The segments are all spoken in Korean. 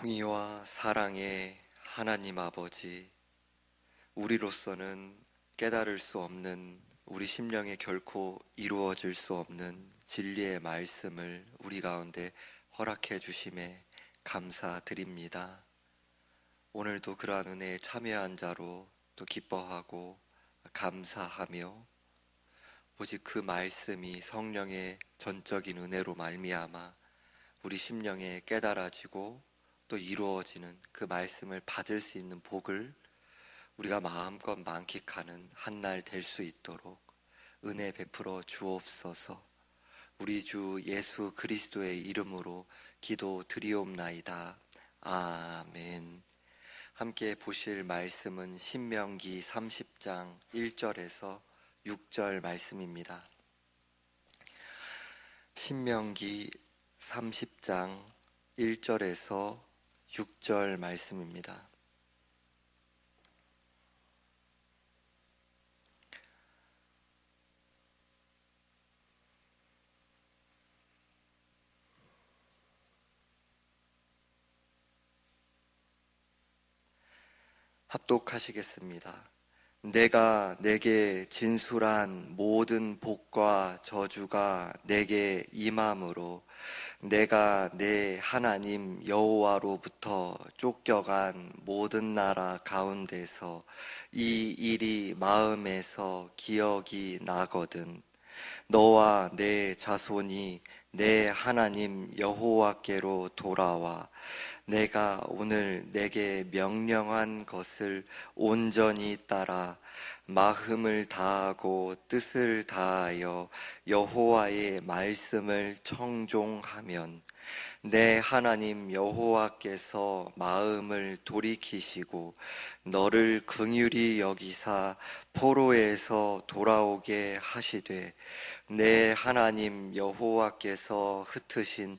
공의와 사랑의 하나님 아버지, 우리로서는 깨달을 수 없는 우리 심령에 결코 이루어질 수 없는 진리의 말씀을 우리 가운데 허락해 주심에 감사드립니다. 오늘도 그러한 은혜에 참여한 자로 또 기뻐하고 감사하며 오직 그 말씀이 성령의 전적인 은혜로 말미암아 우리 심령에 깨달아지고 또 이루어지는 그 말씀을 받을 수 있는 복을 우리가 마음껏 만끽하는 한 날 될 수 있도록 은혜 베풀어 주옵소서. 우리 주 예수 그리스도의 이름으로 기도 드리옵나이다. 아멘. 함께 보실 말씀은 신명기 30장 1절에서 6절 말씀입니다. 신명기 30장 1절에서 6절 말씀입니다. 합독하시겠습니다. 내가 내게 진술한 모든 복과 저주가 내게 임함으로 내가 내 하나님 여호와로부터 쫓겨간 모든 나라 가운데서 이 일이 마음에서 기억이 나거든. 너와 내 자손이 내 하나님 여호와께로 돌아와 내가 오늘 내게 명령한 것을 온전히 따라 마음을 다하고 뜻을 다하여 여호와의 말씀을 청종하면 내 하나님 여호와께서 마음을 돌이키시고 너를 긍휼히 여기사 포로에서 돌아오게 하시되 내 하나님 여호와께서 흩으신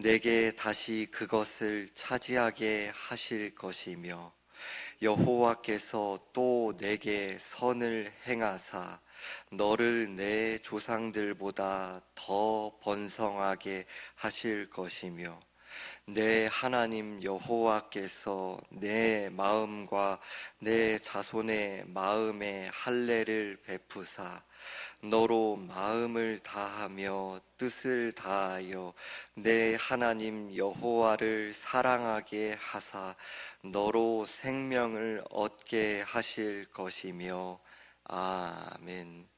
내게 다시 그것을 차지하게 하실 것이며 여호와께서 또 내게 선을 행하사 너를 내 조상들보다 더 번성하게 하실 것이며 내 하나님 여호와께서 내 마음과 내 자손의 마음에 할례를 베푸사 너로 마음을 다하며 뜻을 다하여 내 하나님 여호와를 사랑하게 하사 너로 생명을 얻게 하실 것이며 아멘.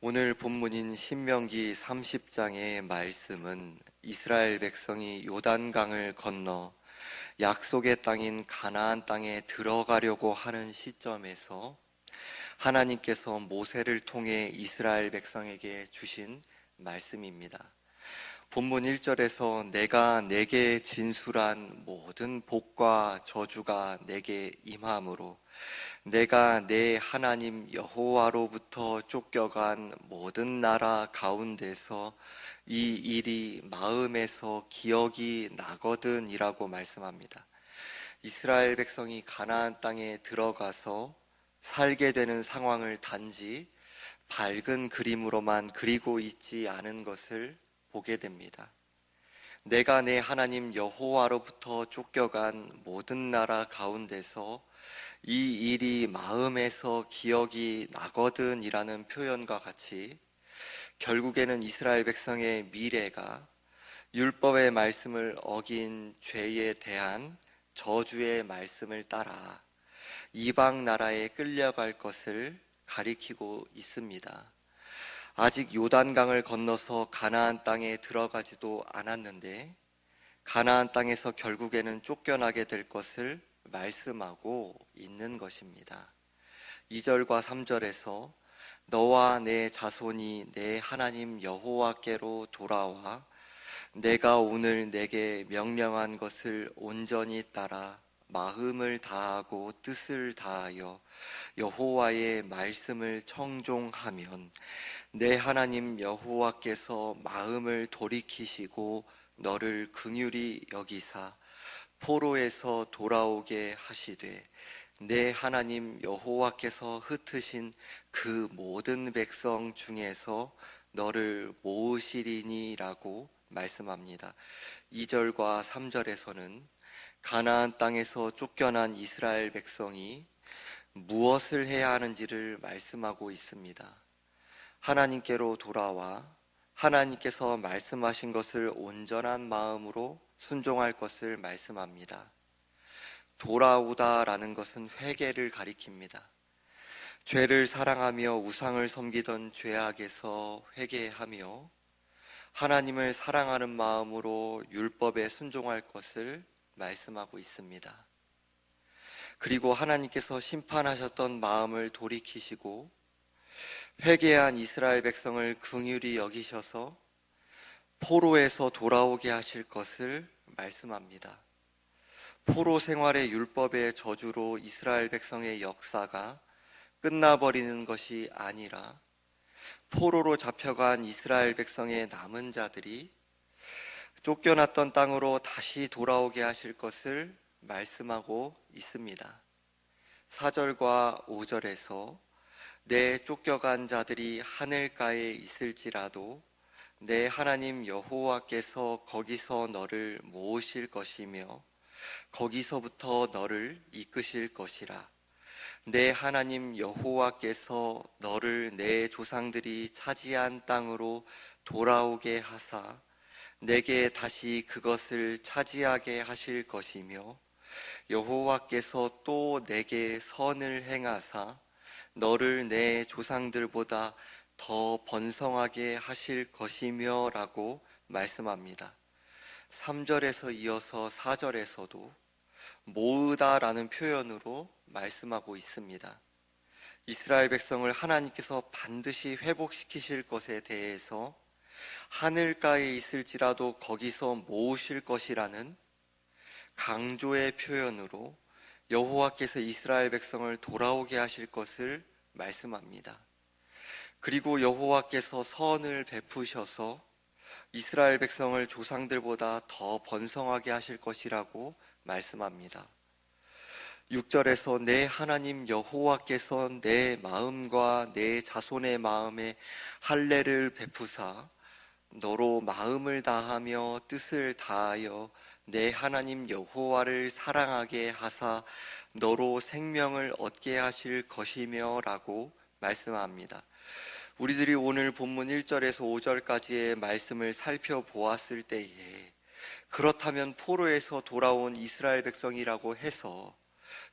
오늘 본문인 신명기 30장의 말씀은 이스라엘 백성이 요단강을 건너 약속의 땅인 가나안 땅에 들어가려고 하는 시점에서 하나님께서 모세를 통해 이스라엘 백성에게 주신 말씀입니다. 본문 1절에서 내가 내게 진술한 모든 복과 저주가 내게 임함으로 내가 내 하나님 여호와로부터 쫓겨간 모든 나라 가운데서 이 일이 마음에서 기억이 나거든이라고 말씀합니다. 이스라엘 백성이 가나안 땅에 들어가서 살게 되는 상황을 단지 밝은 그림으로만 그리고 있지 않은 것을 보게 됩니다. 내가 내 하나님 여호와로부터 쫓겨간 모든 나라 가운데서 이 일이 마음에서 기억이 나거든이라는 표현과 같이 결국에는 이스라엘 백성의 미래가 율법의 말씀을 어긴 죄에 대한 저주의 말씀을 따라 이방 나라에 끌려갈 것을 가리키고 있습니다. 아직 요단강을 건너서 가나안 땅에 들어가지도 않았는데 가나안 땅에서 결국에는 쫓겨나게 될 것을 말씀하고 있는 것입니다. 2절과 3절에서 너와 내 자손이 내 하나님 여호와께로 돌아와 내가 오늘 내게 명령한 것을 온전히 따라 마음을 다하고 뜻을 다하여 여호와의 말씀을 청종하면 내 하나님 여호와께서 마음을 돌이키시고 너를 긍휼히 여기사 포로에서 돌아오게 하시되 내 하나님 여호와께서 흩으신 그 모든 백성 중에서 너를 모으시리니라고 말씀합니다. 2절과 3절에서는 가나안 땅에서 쫓겨난 이스라엘 백성이 무엇을 해야 하는지를 말씀하고 있습니다. 하나님께로 돌아와 하나님께서 말씀하신 것을 온전한 마음으로 순종할 것을 말씀합니다. 돌아오다라는 것은 회개를 가리킵니다. 죄를 사랑하며 우상을 섬기던 죄악에서 회개하며 하나님을 사랑하는 마음으로 율법에 순종할 것을 말씀하고 있습니다. 그리고 하나님께서 심판하셨던 마음을 돌이키시고 회개한 이스라엘 백성을 긍휼히 여기셔서 포로에서 돌아오게 하실 것을 말씀합니다. 포로 생활의 율법의 저주로 이스라엘 백성의 역사가 끝나버리는 것이 아니라 포로로 잡혀간 이스라엘 백성의 남은 자들이 쫓겨났던 땅으로 다시 돌아오게 하실 것을 말씀하고 있습니다. 4절과 5절에서 내 쫓겨간 자들이 하늘가에 있을지라도 내 하나님 여호와께서 거기서 너를 모으실 것이며 거기서부터 너를 이끄실 것이라. 내 하나님 여호와께서 너를 내 조상들이 차지한 땅으로 돌아오게 하사 내게 다시 그것을 차지하게 하실 것이며 여호와께서 또 내게 선을 행하사 너를 내 조상들보다 더 번성하게 하실 것이며 라고 말씀합니다. 3절에서 이어서 4절에서도 모으다 라는 표현으로 말씀하고 있습니다. 이스라엘 백성을 하나님께서 반드시 회복시키실 것에 대해서 하늘가에 있을지라도 거기서 모으실 것이라는 강조의 표현으로 여호와께서 이스라엘 백성을 돌아오게 하실 것을 말씀합니다. 그리고 여호와께서 선을 베푸셔서 이스라엘 백성을 조상들보다 더 번성하게 하실 것이라고 말씀합니다. 6절에서 내 하나님 여호와께서 내 마음과 내 자손의 마음에 할례를 베푸사 너로 마음을 다하며 뜻을 다하여 내 하나님 여호와를 사랑하게 하사 너로 생명을 얻게 하실 것이며라고 말씀합니다. 우리들이 오늘 본문 1절에서 5절까지의 말씀을 살펴보았을 때에 그렇다면 포로에서 돌아온 이스라엘 백성이라고 해서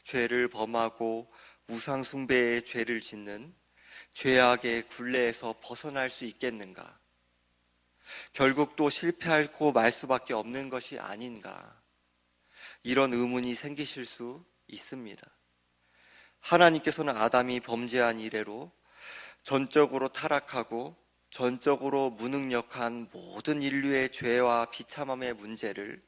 죄를 범하고 우상숭배의 죄를 짓는 죄악의 굴레에서 벗어날 수 있겠는가? 결국 또 실패하고 말 수밖에 없는 것이 아닌가? 이런 의문이 생기실 수 있습니다. 하나님께서는 아담이 범죄한 이래로 전적으로 타락하고 전적으로 무능력한 모든 인류의 죄와 비참함의 문제를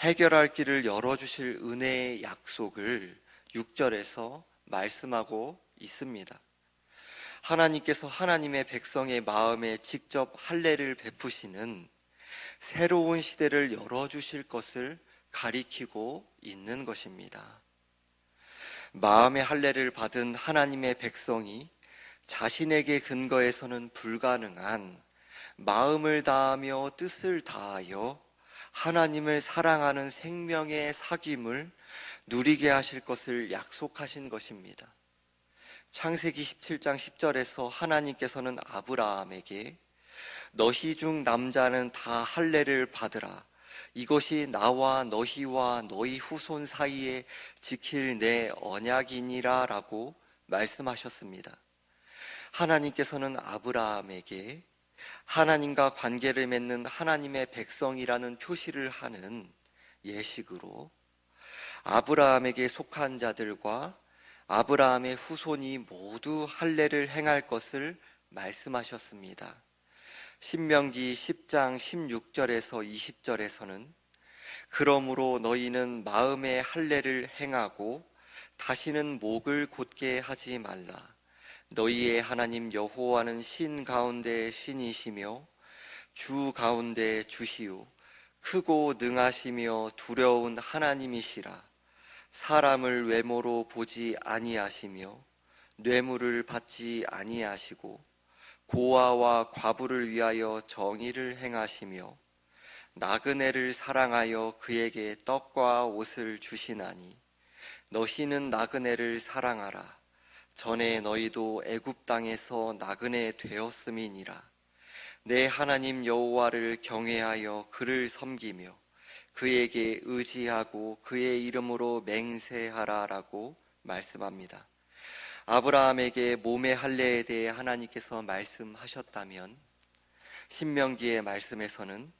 해결할 길을 열어주실 은혜의 약속을 6절에서 말씀하고 있습니다. 하나님께서 하나님의 백성의 마음에 직접 할례를 베푸시는 새로운 시대를 열어주실 것을 가리키고 있는 것입니다. 마음의 할례를 받은 하나님의 백성이 자신에게 근거해서는 불가능한 마음을 다하며 뜻을 다하여 하나님을 사랑하는 생명의 사귐을 누리게 하실 것을 약속하신 것입니다. 창세기 17장 10절에서 하나님께서는 아브라함에게 너희 중 남자는 다 할례를 받으라. 이것이 나와 너희와 너희 후손 사이에 지킬 내 언약이니라라고 말씀하셨습니다. 하나님께서는 아브라함에게 하나님과 관계를 맺는 하나님의 백성이라는 표시를 하는 예식으로 아브라함에게 속한 자들과 아브라함의 후손이 모두 할례를 행할 것을 말씀하셨습니다. 신명기 10장 16절에서 20절에서는 그러므로 너희는 마음의 할례를 행하고 다시는 목을 곧게 하지 말라. 너희의 하나님 여호와는 신 가운데 신이시며 주 가운데 주시요 크고 능하시며 두려운 하나님이시라. 사람을 외모로 보지 아니하시며 뇌물을 받지 아니하시고 고아와 과부를 위하여 정의를 행하시며 나그네를 사랑하여 그에게 떡과 옷을 주시나니 너희는 나그네를 사랑하라. 전에 너희도 애굽 땅에서 나그네 되었음이니라. 내 하나님 여호와를 경외하여 그를 섬기며 그에게 의지하고 그의 이름으로 맹세하라라고 말씀합니다. 아브라함에게 몸의 할례에 대해 하나님께서 말씀하셨다면 신명기의 말씀에서는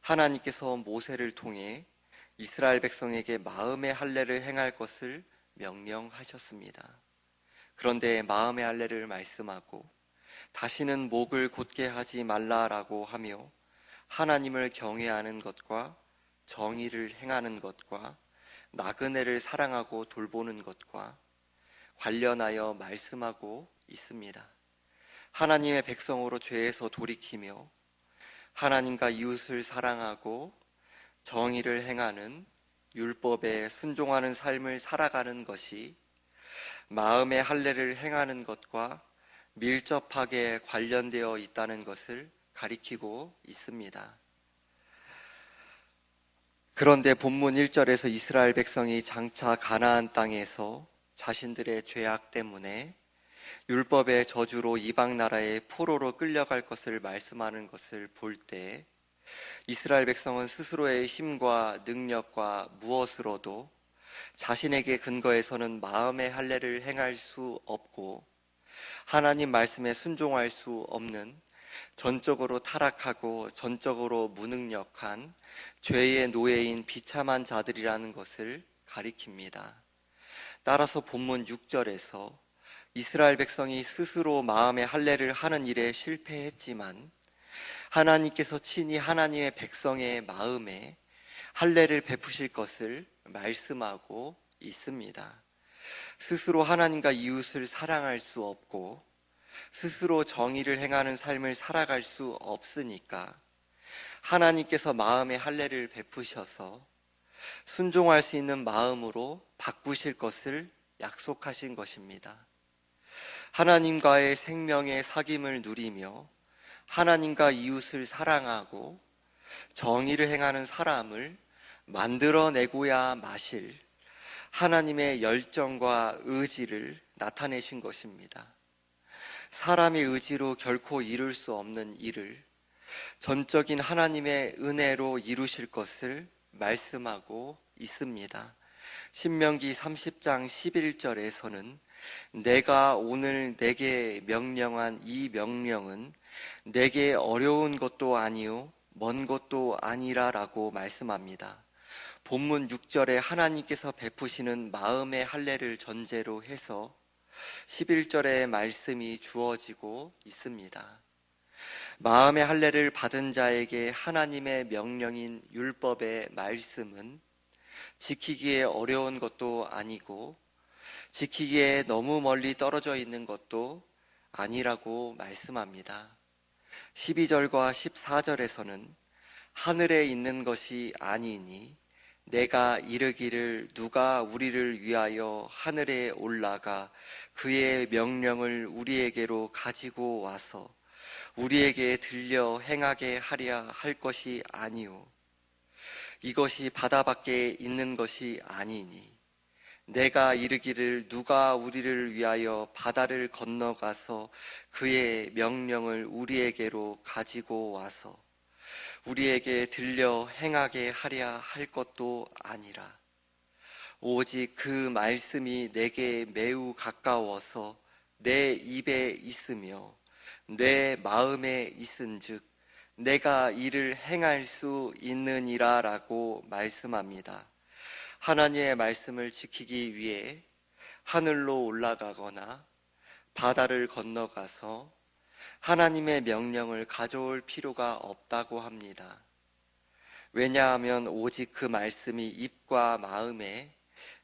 하나님께서 모세를 통해 이스라엘 백성에게 마음의 할례를 행할 것을 명령하셨습니다. 그런데 마음의 할례를 말씀하고 다시는 목을 곧게 하지 말라라고 하며 하나님을 경외하는 것과 정의를 행하는 것과 나그네를 사랑하고 돌보는 것과 관련하여 말씀하고 있습니다. 하나님의 백성으로 죄에서 돌이키며 하나님과 이웃을 사랑하고 정의를 행하는 율법에 순종하는 삶을 살아가는 것이 마음의 할례를 행하는 것과 밀접하게 관련되어 있다는 것을 가리키고 있습니다. 그런데 본문 1절에서 이스라엘 백성이 장차 가나안 땅에서 자신들의 죄악 때문에 율법의 저주로 이방 나라의 포로로 끌려갈 것을 말씀하는 것을 볼 때 이스라엘 백성은 스스로의 힘과 능력과 무엇으로도 자신에게 근거해서는 마음의 할례를 행할 수 없고 하나님 말씀에 순종할 수 없는 전적으로 타락하고 전적으로 무능력한 죄의 노예인 비참한 자들이라는 것을 가리킵니다. 따라서 본문 6절에서 이스라엘 백성이 스스로 마음의 할례를 하는 일에 실패했지만 하나님께서 친히 하나님의 백성의 마음에 할례를 베푸실 것을 말씀하고 있습니다. 스스로 하나님과 이웃을 사랑할 수 없고 스스로 정의를 행하는 삶을 살아갈 수 없으니까 하나님께서 마음의 할례를 베푸셔서 순종할 수 있는 마음으로 바꾸실 것을 약속하신 것입니다. 하나님과의 생명의 사귐을 누리며 하나님과 이웃을 사랑하고 정의를 행하는 사람을 만들어내고야 마실 하나님의 열정과 의지를 나타내신 것입니다. 사람의 의지로 결코 이룰 수 없는 일을 전적인 하나님의 은혜로 이루실 것을 말씀하고 있습니다. 신명기 30장 11절에서는 내가 오늘 내게 명령한 이 명령은 내게 어려운 것도 아니요 먼 것도 아니라라고 말씀합니다. 본문 6절에 하나님께서 베푸시는 마음의 할례를 전제로 해서 11절의 말씀이 주어지고 있습니다. 마음의 할례를 받은 자에게 하나님의 명령인 율법의 말씀은 지키기에 어려운 것도 아니고 지키기에 너무 멀리 떨어져 있는 것도 아니라고 말씀합니다. 12절과 14절에서는 하늘에 있는 것이 아니니 내가 이르기를 누가 우리를 위하여 하늘에 올라가 그의 명령을 우리에게로 가지고 와서 우리에게 들려 행하게 하랴 할 것이 아니오. 이것이 바다 밖에 있는 것이 아니니 내가 이르기를 누가 우리를 위하여 바다를 건너가서 그의 명령을 우리에게로 가지고 와서 우리에게 들려 행하게 하랴 할 것도 아니라 오직 그 말씀이 내게 매우 가까워서 내 입에 있으며 내 마음에 있은즉 내가 이를 행할 수 있느니라라고 말씀합니다. 하나님의 말씀을 지키기 위해 하늘로 올라가거나 바다를 건너가서 하나님의 명령을 가져올 필요가 없다고 합니다. 왜냐하면 오직 그 말씀이 입과 마음에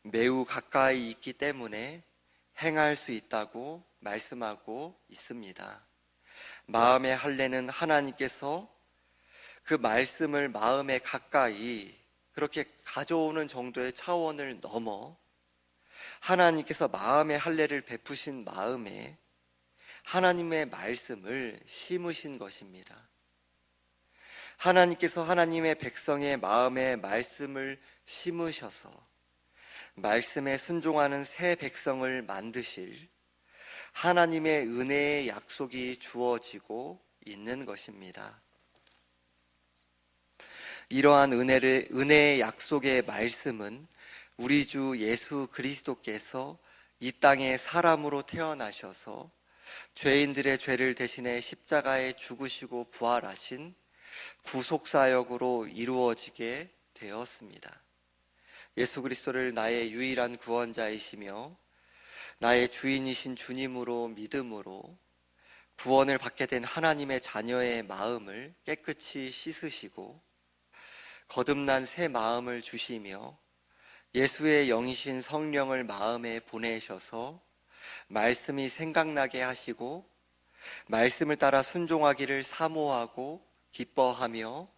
매우 가까이 있기 때문에 행할 수 있다고 말씀하고 있습니다. 마음의 할례는 하나님께서 그 말씀을 마음에 가까이 그렇게 가져오는 정도의 차원을 넘어 하나님께서 마음의 할례를 베푸신 마음에 하나님의 말씀을 심으신 것입니다. 하나님께서 하나님의 백성의 마음에 말씀을 심으셔서 말씀에 순종하는 새 백성을 만드실 하나님의 은혜의 약속이 주어지고 있는 것입니다. 이러한 은혜를, 은혜의 약속의 말씀은 우리 주 예수 그리스도께서 이 땅에 사람으로 태어나셔서 죄인들의 죄를 대신해 십자가에 죽으시고 부활하신 구속사역으로 이루어지게 되었습니다. 예수 그리스도를 나의 유일한 구원자이시며 나의 주인이신 주님으로 믿음으로 구원을 받게 된 하나님의 자녀의 마음을 깨끗이 씻으시고 거듭난 새 마음을 주시며 예수의 영이신 성령을 마음에 보내셔서 말씀이 생각나게 하시고 말씀을 따라 순종하기를 사모하고 기뻐하며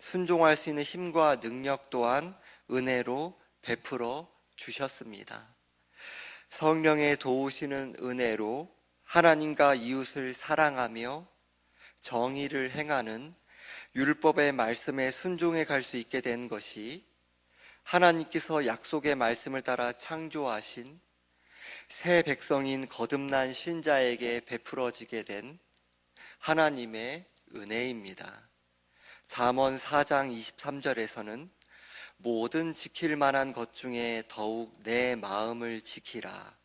순종할 수 있는 힘과 능력 또한 은혜로 베풀어 주셨습니다. 성령의 도우시는 은혜로 하나님과 이웃을 사랑하며 정의를 행하는 율법의 말씀에 순종해 갈 수 있게 된 것이 하나님께서 약속의 말씀을 따라 창조하신 새 백성인 거듭난 신자에게 베풀어지게 된 하나님의 은혜입니다. 잠언 4장 23절에서는 모든 지킬 만한 것 중에 더욱 내 마음을 지키라.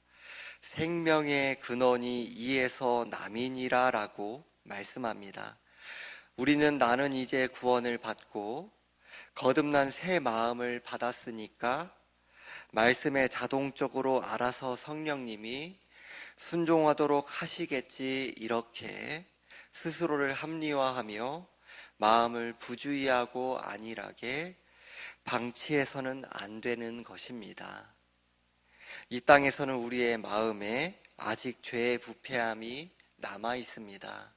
생명의 근원이 이에서 남이니라 라고 말씀합니다. 우리는 나는 이제 구원을 받고 거듭난 새 마음을 받았으니까 말씀에 자동적으로 알아서 성령님이 순종하도록 하시겠지 이렇게 스스로를 합리화하며 마음을 부주의하고 안일하게 방치해서는 안 되는 것입니다. 이 땅에서는 우리의 마음에 아직 죄의 부패함이 남아 있습니다.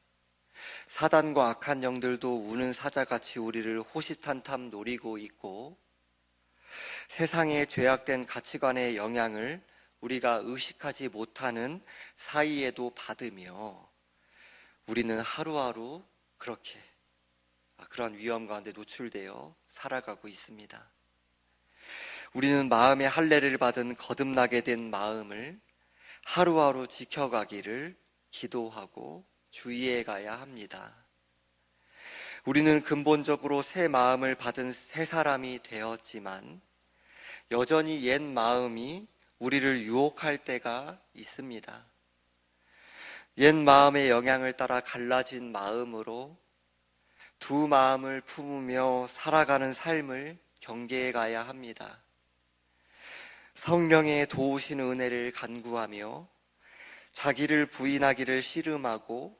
사단과 악한 영들도 우는 사자같이 우리를 호시탄탐 노리고 있고 세상의 죄악된 가치관의 영향을 우리가 의식하지 못하는 사이에도 받으며 우리는 하루하루 그렇게 그런 위험 가운데 노출되어 살아가고 있습니다. 우리는 마음의 할례를 받은 거듭나게 된 마음을 하루하루 지켜가기를 기도하고 주의해 가야 합니다. 우리는 근본적으로 새 마음을 받은 새 사람이 되었지만 여전히 옛 마음이 우리를 유혹할 때가 있습니다. 옛 마음의 영향을 따라 갈라진 마음으로 두 마음을 품으며 살아가는 삶을 경계해 가야 합니다. 성령의 도우신 은혜를 간구하며 자기를 부인하기를 씨름하고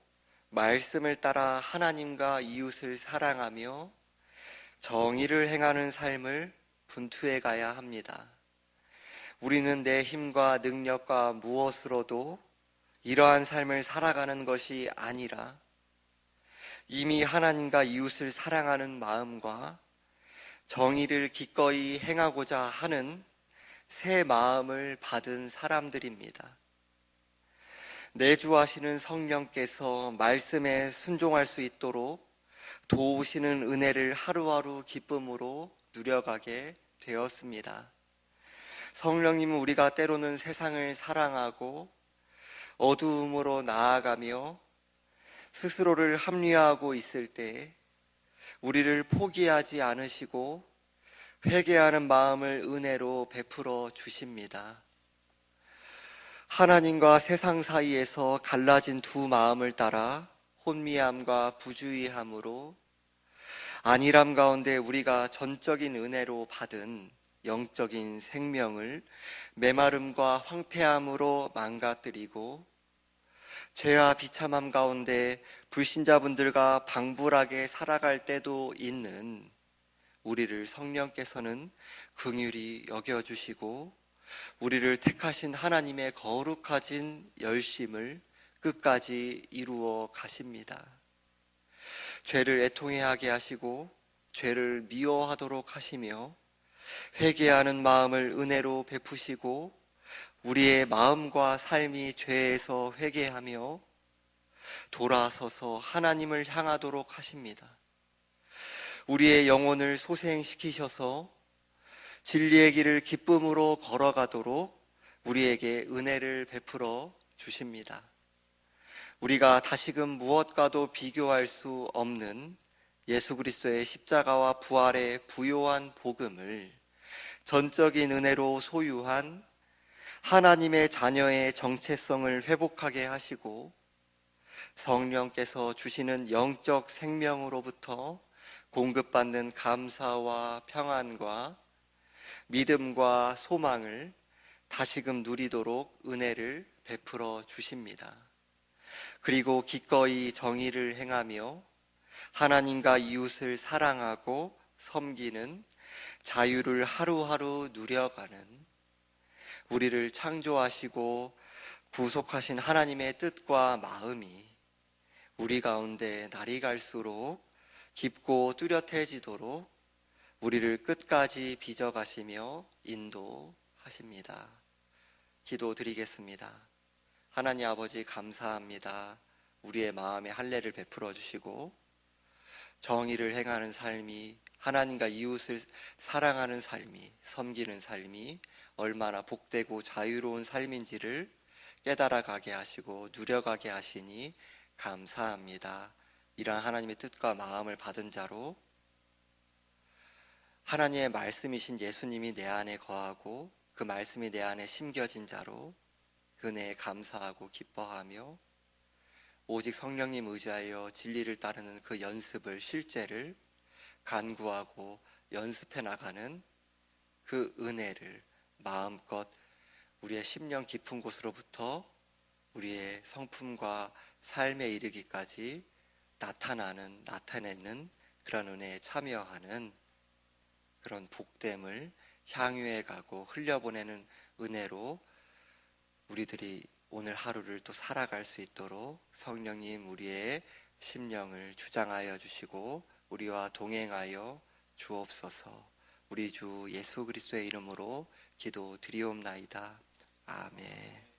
말씀을 따라 하나님과 이웃을 사랑하며 정의를 행하는 삶을 분투해 가야 합니다. 우리는 내 힘과 능력과 무엇으로도 이러한 삶을 살아가는 것이 아니라 이미 하나님과 이웃을 사랑하는 마음과 정의를 기꺼이 행하고자 하는 새 마음을 받은 사람들입니다. 내주하시는 성령께서 말씀에 순종할 수 있도록 도우시는 은혜를 하루하루 기쁨으로 누려가게 되었습니다. 성령님은 우리가 때로는 세상을 사랑하고 어두움으로 나아가며 스스로를 합리화하고 있을 때 우리를 포기하지 않으시고 회개하는 마음을 은혜로 베풀어 주십니다. 하나님과 세상 사이에서 갈라진 두 마음을 따라 혼미함과 부주의함으로 안일함 가운데 우리가 전적인 은혜로 받은 영적인 생명을 메마름과 황폐함으로 망가뜨리고 죄와 비참함 가운데 불신자분들과 방불하게 살아갈 때도 있는 우리를 성령께서는 긍휼히 여겨 주시고 우리를 택하신 하나님의 거룩하진 열심을 끝까지 이루어 가십니다. 죄를 애통해하게 하시고 죄를 미워하도록 하시며 회개하는 마음을 은혜로 베푸시고 우리의 마음과 삶이 죄에서 회개하며 돌아서서 하나님을 향하도록 하십니다. 우리의 영혼을 소생시키셔서 진리의 길을 기쁨으로 걸어가도록 우리에게 은혜를 베풀어 주십니다. 우리가 다시금 무엇과도 비교할 수 없는 예수 그리스도의 십자가와 부활의 부요한 복음을 전적인 은혜로 소유한 하나님의 자녀의 정체성을 회복하게 하시고 성령께서 주시는 영적 생명으로부터 공급받는 감사와 평안과 믿음과 소망을 다시금 누리도록 은혜를 베풀어 주십니다. 그리고 기꺼이 정의를 행하며 하나님과 이웃을 사랑하고 섬기는 자유를 하루하루 누려가는 우리를 창조하시고 구속하신 하나님의 뜻과 마음이 우리 가운데 날이 갈수록 깊고 뚜렷해지도록 우리를 끝까지 빚어가시며 인도하십니다. 기도 드리겠습니다. 하나님 아버지 감사합니다. 우리의 마음에 할례를 베풀어 주시고 정의를 행하는 삶이 하나님과 이웃을 사랑하는 삶이 섬기는 삶이 얼마나 복되고 자유로운 삶인지를 깨달아 가게 하시고 누려가게 하시니 감사합니다. 이러한 하나님의 뜻과 마음을 받은 자로 하나님의 말씀이신 예수님이 내 안에 거하고 그 말씀이 내 안에 심겨진 자로 그네에 감사하고 기뻐하며 오직 성령님 의지하여 진리를 따르는 그 연습을 실제를 간구하고 연습해 나가는 그 은혜를 마음껏 우리의 심령 깊은 곳으로부터 우리의 성품과 삶에 이르기까지 나타나는 나타내는 그런 은혜에 참여하는 그런 복됨을 향유해 가고 흘려보내는 은혜로 우리들이 오늘 하루를 또 살아갈 수 있도록 성령님 우리의 심령을 주장하여 주시고 우리와 동행하여 주옵소서. 우리 주 예수 그리스도의 이름으로 기도 드리옵나이다. 아멘.